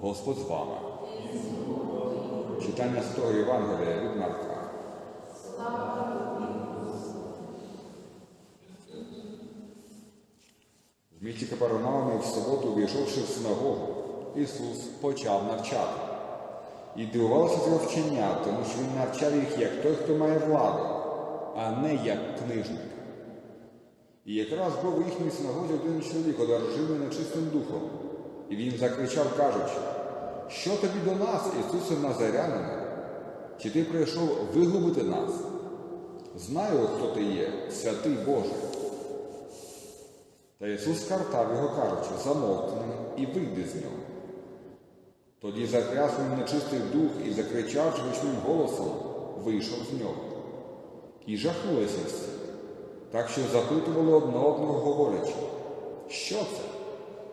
Господь з вами. Читання Святого Євангелія від Марка. В місті Капернаумі в суботу, увійшовши в синагогу, Ісус почав навчати. І дивувалося з його вчення, тому що він навчав їх як той, хто має владу, а не як книжник. І якраз був у їхній синагозі один чоловік, одержимий нечистим духом, і він закричав, кажучи, що тобі до нас, Ісусе Назарянине? Чи ти прийшов вигубити нас? Знаю, хто ти є, святий Божий. Та Ісус картав його, кажучи, замовкни і вийди з нього. Тоді затряс нечистий дух і, закричавши гучним голосом, вийшов з нього. І жахнулися всі, так що запитували одне одного, говорячи, що це?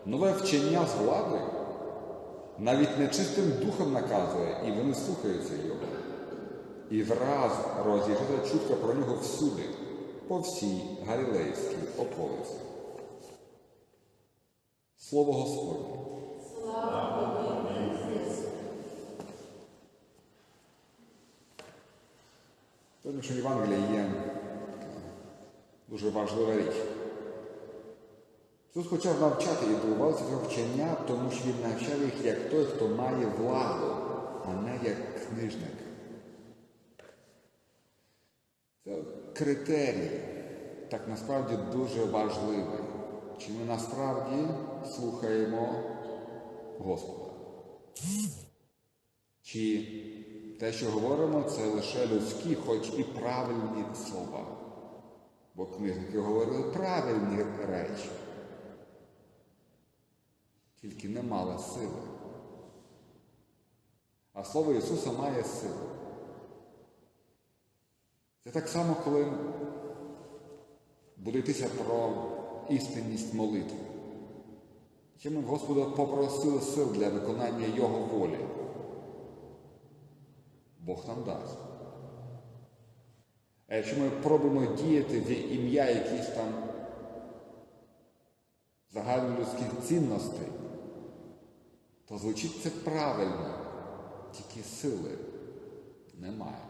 Нове вчення з владою? Навіть нечистим духом наказує, і вони слухаються його. І враз розійшла чутка про нього всюди, по всій Галілейській околиці. Слово Господнє. Тому що Євангелія є дуже важлива річ. Ісус почав навчати і дивувався його вчення, тому що він навчав їх як той, хто має владу, а не як книжник. Це критерій, так насправді дуже важливий. Чи ми насправді слухаємо Господа? Чи те, що говоримо, це лише людські, хоч і правильні слова? Бо книжники говорили правильні речі, тільки не мали сили. А слово Ісуса має силу. Це так само, коли буде йтися про істинність молитви. Чи ми Господа попросили сил для виконання Його волі? Бог нам дасть. А якщо ми пробуємо діяти в ім'я якихось там загальнолюдських цінностей, то звучить це правильно, тільки сили немає.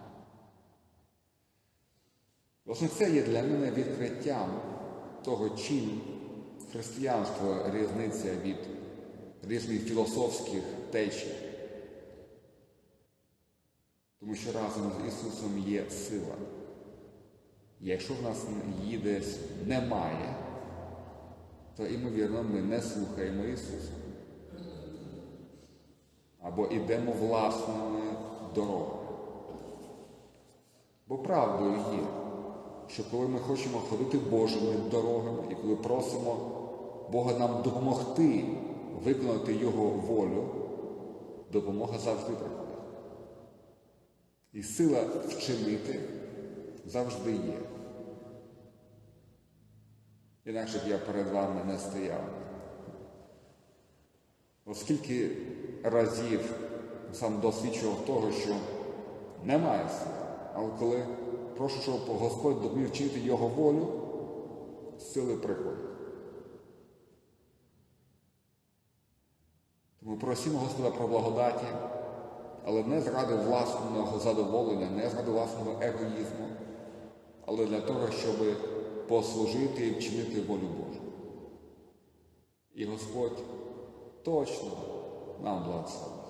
Власне, це є для мене відкриттям того, чим християнство різниця від різних філософських течій. Тому що разом з Ісусом є сила. Якщо в нас її десь немає, то, ймовірно, ми не слухаємо Ісуса. Або йдемо власними дорогами. Бо правдою є, що коли ми хочемо ходити Божими дорогами і коли просимо Бога нам допомогти виконати Його волю, допомога завжди приходить. І сила вчинити завжди є. Інакше б я перед вами не стояв. Оскільки разів сам досвідчував того, що немає сили, але коли прошу, щоб Господь допоміг вчити Його волю, сили приходять. Тому просимо Господа про благодаті, але не заради власного задоволення, не заради власного егоїзму, але для того, щоб послужити і вчинити волю Божу. І Господь точно нам благословить.